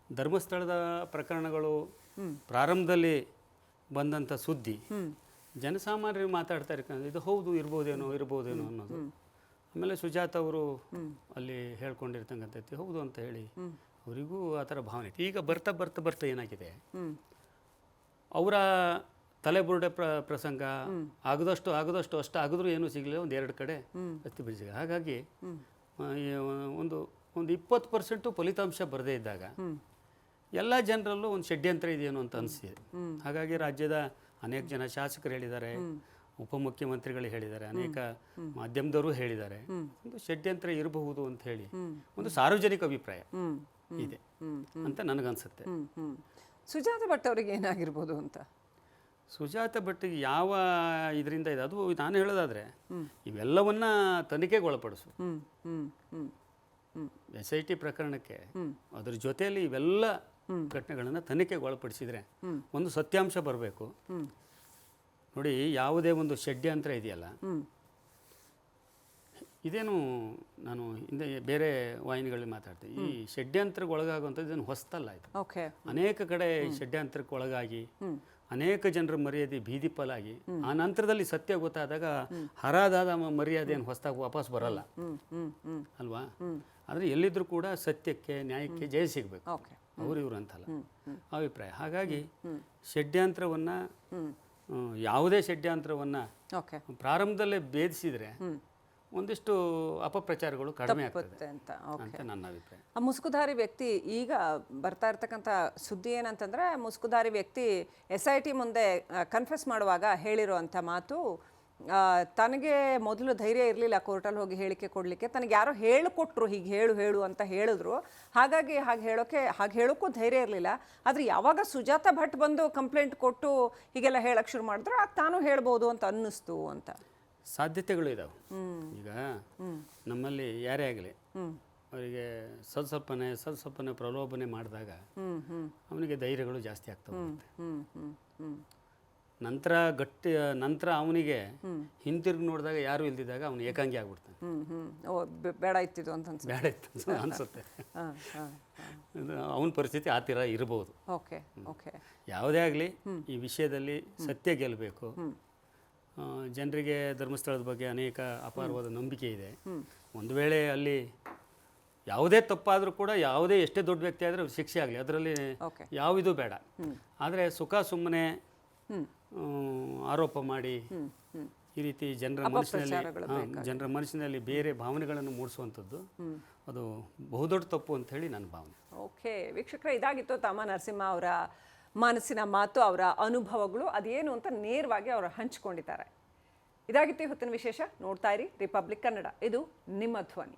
ಧರ್ಮಸ್ಥಳದ ಪ್ರಕರಣಗಳು ಪ್ರಾರಂಭದಲ್ಲಿ ಬಂದಂಥ ಸುದ್ದಿ. ಜನಸಾಮಾನ್ಯರು ಮಾತಾಡ್ತಾ ಕಣೆ, ಇದು ಹೌದು ಇರ್ಬೋದೇನೋ ಇರ್ಬೋದೇನೋ ಅನ್ನೋದು. ಆಮೇಲೆ ಸುಜಾತ ಅವರು ಅಲ್ಲಿ ಹೇಳ್ಕೊಂಡಿರ್ತಕ್ಕಂಥದ್ದು ಹೌದು ಅಂತ ಹೇಳಿ ಅವರಿಗೂ ಆ ಥರ ಭಾವನೆ ಇತ್ತು. ಈಗ ಬರ್ತಾ ಬರ್ತಾ ಬರ್ತಾ ಏನಾಗಿದೆ? ಅವರ ತಲೆಬುರುಡೆ ಪ್ರ ಪ್ರಸಂಗ ಆಗದಷ್ಟು ಆಗದಷ್ಟು ಅಷ್ಟು ಆಗಿದ್ರೂ ಏನೂ ಸಿಗಲಿಲ್ಲ ಒಂದು ಎರಡು ಕಡೆ ಅತ್ತಿ ಬಿಡಿಸಿದೆ. ಹಾಗಾಗಿ ಒಂದು ಒಂದು ಇಪ್ಪತ್ತು ಪರ್ಸೆಂಟು ಫಲಿತಾಂಶ ಬರದೇ ಇದ್ದಾಗ ಎಲ್ಲ ಜನರಲ್ಲೂ ಒಂದು ಷಡ್ಯಂತ್ರ ಇದೆಯೇನು ಅಂತ ಅನಿಸಿದೆ. ಹಾಗಾಗಿ ರಾಜ್ಯದ ಅನೇಕ ಜನ ಶಾಸಕರು ಹೇಳಿದ್ದಾರೆ. ಉಪಮುಖ್ಯಮಂತ್ರಿಗಳು ಹೇಳಿದ್ದಾರೆ. ಅನೇಕ ಮಾಧ್ಯಮದವರು ಹೇಳಿದ್ದಾರೆ. ಒಂದು ಷಡ್ಯಂತ್ರ ಇರಬಹುದು ಅಂತ ಹೇಳಿ ಒಂದು ಸಾರ್ವಜನಿಕ ಅಭಿಪ್ರಾಯ ಇದೆ ಅಂತ ನನಗನ್ಸುತ್ತೆ. ಸುಜಾತ ಭಟ್ ಅವರಿಗೆ ಏನಾಗಿರ್ಬೋದು ಅಂತ? ಸುಜಾತ ಭಟ್ಟಿಗೆ ಯಾವ ಇದರಿಂದ ಇದೆ? ಅದು ನಾನು ಹೇಳೋದಾದರೆ ಇವೆಲ್ಲವನ್ನ ತನಿಖೆಗೆ ಒಳಪಡಿಸು ಎಸ್ ಐ ಟಿ ಪ್ರಕರಣಕ್ಕೆ ಅದ್ರ ಜೊತೆಯಲ್ಲಿ ಇವೆಲ್ಲ ಘಟನೆಗಳನ್ನು ತನಿಖೆಗೆ ಒಳಪಡಿಸಿದರೆ ಒಂದು ಸತ್ಯಾಂಶ ಬರಬೇಕು. ನೋಡಿ ಯಾವುದೇ ಒಂದು ಷಡ್ಯಂತ್ರ ಇದೆಯಲ್ಲ? ಇದೇನು ನಾನು ಹಿಂದೆ ಬೇರೆ ವಾಹಿನಿಗಳಲ್ಲಿ ಮಾತಾಡ್ತೀನಿ ಈ ಷಡ್ಯಂತ್ರಕ್ಕೆ ಒಳಗಾಗುವಂಥದ್ದು ಇದನ್ನು ಹೊಸ್ತಲ್ಲ ಇದು. ಓಕೆ. ಅನೇಕ ಕಡೆ ಷಡ್ಯಂತ್ರಕ್ಕೆ ಒಳಗಾಗಿ ಅನೇಕ ಜನರ ಮರ್ಯಾದೆ ಬೀದಿ ಪಾಲಾಗಿ ಆ ನಂತರದಲ್ಲಿ ಸತ್ಯ ಗೊತ್ತಾದಾಗ ಹರಾದಾದ ಮ- ಮರ್ಯಾದೆ ಏನು ಹೊಸದಾಗಿ ವಾಪಸ್ ಬರಲ್ಲ. ಅಲ್ವಾ? ಆದರೆ ಎಲ್ಲಿದ್ದರೂ ಕೂಡ ಸತ್ಯಕ್ಕೆ ನ್ಯಾಯಕ್ಕೆ ಜಯ ಸಿಗಬೇಕು. ಓಕೆ. ಅವರು ಇವರು ಅಂತಲ್ಲ. ಅಭಿಪ್ರಾಯ. ಹಾಗಾಗಿ ಷಡ್ಯಂತ್ರವನ್ನು ಯಾವುದೇ ಷಡ್ಯಂತ್ರವನ್ನು ಓಕೆ. ಪ್ರಾರಂಭದಲ್ಲೇ ಭೇದಿಸಿದರೆ ಒಂದಿಷ್ಟು ಅಪಪ್ರಚಾರಗಳು ಕಡಿಮೆ ಆಗುತ್ತೆ ಅಂತ ಓಕೆ. ಅಂತ ನನ್ನ ಅಭಿಪ್ರಾಯ. ಆ ಮುಸುಕುಧಾರಿ ವ್ಯಕ್ತಿ ಈಗ ಬರ್ತಾ ಇರ್ತಕ್ಕಂಥ ಸುದ್ದಿ ಏನಂತಂದ್ರೆ ಮುಸುಕುಧಾರಿ ವ್ಯಕ್ತಿ ಎಸ್ ಐ ಟಿ ಮುಂದೆ ಕನ್ಫೆಸ್ ಮಾಡುವಾಗ ಹೇಳಿರುವಂಥ ಮಾತು ತನಗೆ ಮೊದಲು ಧೈರ್ಯ ಇರಲಿಲ್ಲ ಕೋರ್ಟಲ್ಲಿ ಹೋಗಿ ಹೇಳಿಕೆ ಕೊಡಲಿಕ್ಕೆ. ತನಗೆ ಯಾರೋ ಹೇಳಿಕೊಟ್ರು ಹೀಗೆ ಹೇಳು ಹೇಳು ಅಂತ ಹೇಳಿದ್ರು. ಹಾಗಾಗಿ ಹಾಗೆ ಹೇಳೋಕೆ ಹಾಗೆ ಹೇಳೋಕ್ಕೂ ಧೈರ್ಯ ಇರಲಿಲ್ಲ. ಆದರೆ ಯಾವಾಗ ಸುಜಾತ ಭಟ್ ಬಂದು ಕಂಪ್ಲೇಂಟ್ ಕೊಟ್ಟು ಹೀಗೆಲ್ಲ ಹೇಳಕ್ಕೆ ಶುರು ಮಾಡಿದ್ರು ಆಗ ತಾನು ಹೇಳ್ಬೋದು ಅಂತ ಅನ್ನಿಸ್ತು ಅಂತ. ಸಾಧ್ಯತೆಗಳು ಇದಾವೆ. ಈಗ ನಮ್ಮಲ್ಲಿ ಯಾರೇ ಆಗಲಿ ಅವರಿಗೆ ಸ್ವಲ್ಪ ಸ್ವಲ್ಪನೇ ಸ್ವಲ್ಪ ಸ್ವಲ್ಪನೇ ಪ್ರಲೋಭನೆ ಮಾಡಿದಾಗ ಅವನಿಗೆ ಧೈರ್ಯಗಳು ಜಾಸ್ತಿ ಆಗ್ತವೆ ಹೋಗುತ್ತೆ. ನಂತರ ಗಟ್ಟಿ ನಂತರ ಅವನಿಗೆ ಹಿಂತಿರುಗಿ ನೋಡಿದಾಗ ಯಾರು ಇಲ್ದಿದ್ದಾಗ ಅವನು ಏಕಾಂಗಿ ಆಗ್ಬಿಡ್ತಾನೆ. ಓ ಬೇಡ ಇತ್ತಿದ್ದು ಅಂತ ಅನ್ಸುತ್ತೆ. ಬೇಡ ಇತ್ತು [laughs] ಅನ್ಸುತ್ತೆ. ಅವನ ಪರಿಸ್ಥಿತಿ ಆ ಥರ ಇರಬಹುದು ಓಕೆ ಓಕೆ. ಯಾವುದೇ ಆಗಲಿ ಈ ವಿಷಯದಲ್ಲಿ ಸತ್ಯ ಗೆಲ್ಲಬೇಕು. ಜನರಿಗೆ ಧರ್ಮಸ್ಥಳದ ಬಗ್ಗೆ ಅನೇಕ ಅಪಾರವಾದ ನಂಬಿಕೆ ಇದೆ. ಒಂದು ವೇಳೆ ಅಲ್ಲಿ ಯಾವುದೇ ತಪ್ಪಾದರೂ ಕೂಡ ಯಾವುದೇ ಎಷ್ಟೇ ದೊಡ್ಡ ವ್ಯಕ್ತಿ ಆದರೂ ಶಿಕ್ಷೆ ಆಗಲಿ. ಅದರಲ್ಲಿ ಯಾವಿದು ಬೇಡ. ಆದರೆ ಸುಖ ಸುಮ್ಮನೆ ಆರೋಪ ಮಾಡಿ ಈ ರೀತಿ ಜನರ ಮನಸ್ಸಿನಲ್ಲಿ ಜನರ ಮನಸ್ಸಿನಲ್ಲಿ ಬೇರೆ ಭಾವನೆಗಳನ್ನು ಮೂಡಿಸುವಂಥದ್ದು. ಅದು ಬಹುದೊಡ್ಡ ತಪ್ಪು ಅಂತ ಹೇಳಿ ನನ್ನ ಭಾವನೆ. ಓಕೆ ವೀಕ್ಷಕರ ಇದಾಗಿತ್ತು ತಮ್ಮ ನರಸಿಂಹ ಅವರ ಮನಸ್ಸಿನ ಮಾತು ಅವರ ಅನುಭವಗಳು ಅದೇನು ಅಂತ ನೇರವಾಗಿ ಅವರು ಹಂಚಿಕೊಂಡಿದ್ದಾರೆ. ಇದಾಗಿತ್ತು ಇವತ್ತಿನ ವಿಶೇಷ. ನೋಡ್ತಾ ಇರಿ ರಿಪಬ್ಲಿಕ್ ಕನ್ನಡ. ಇದು ನಿಮ್ಮ ಧ್ವನಿ.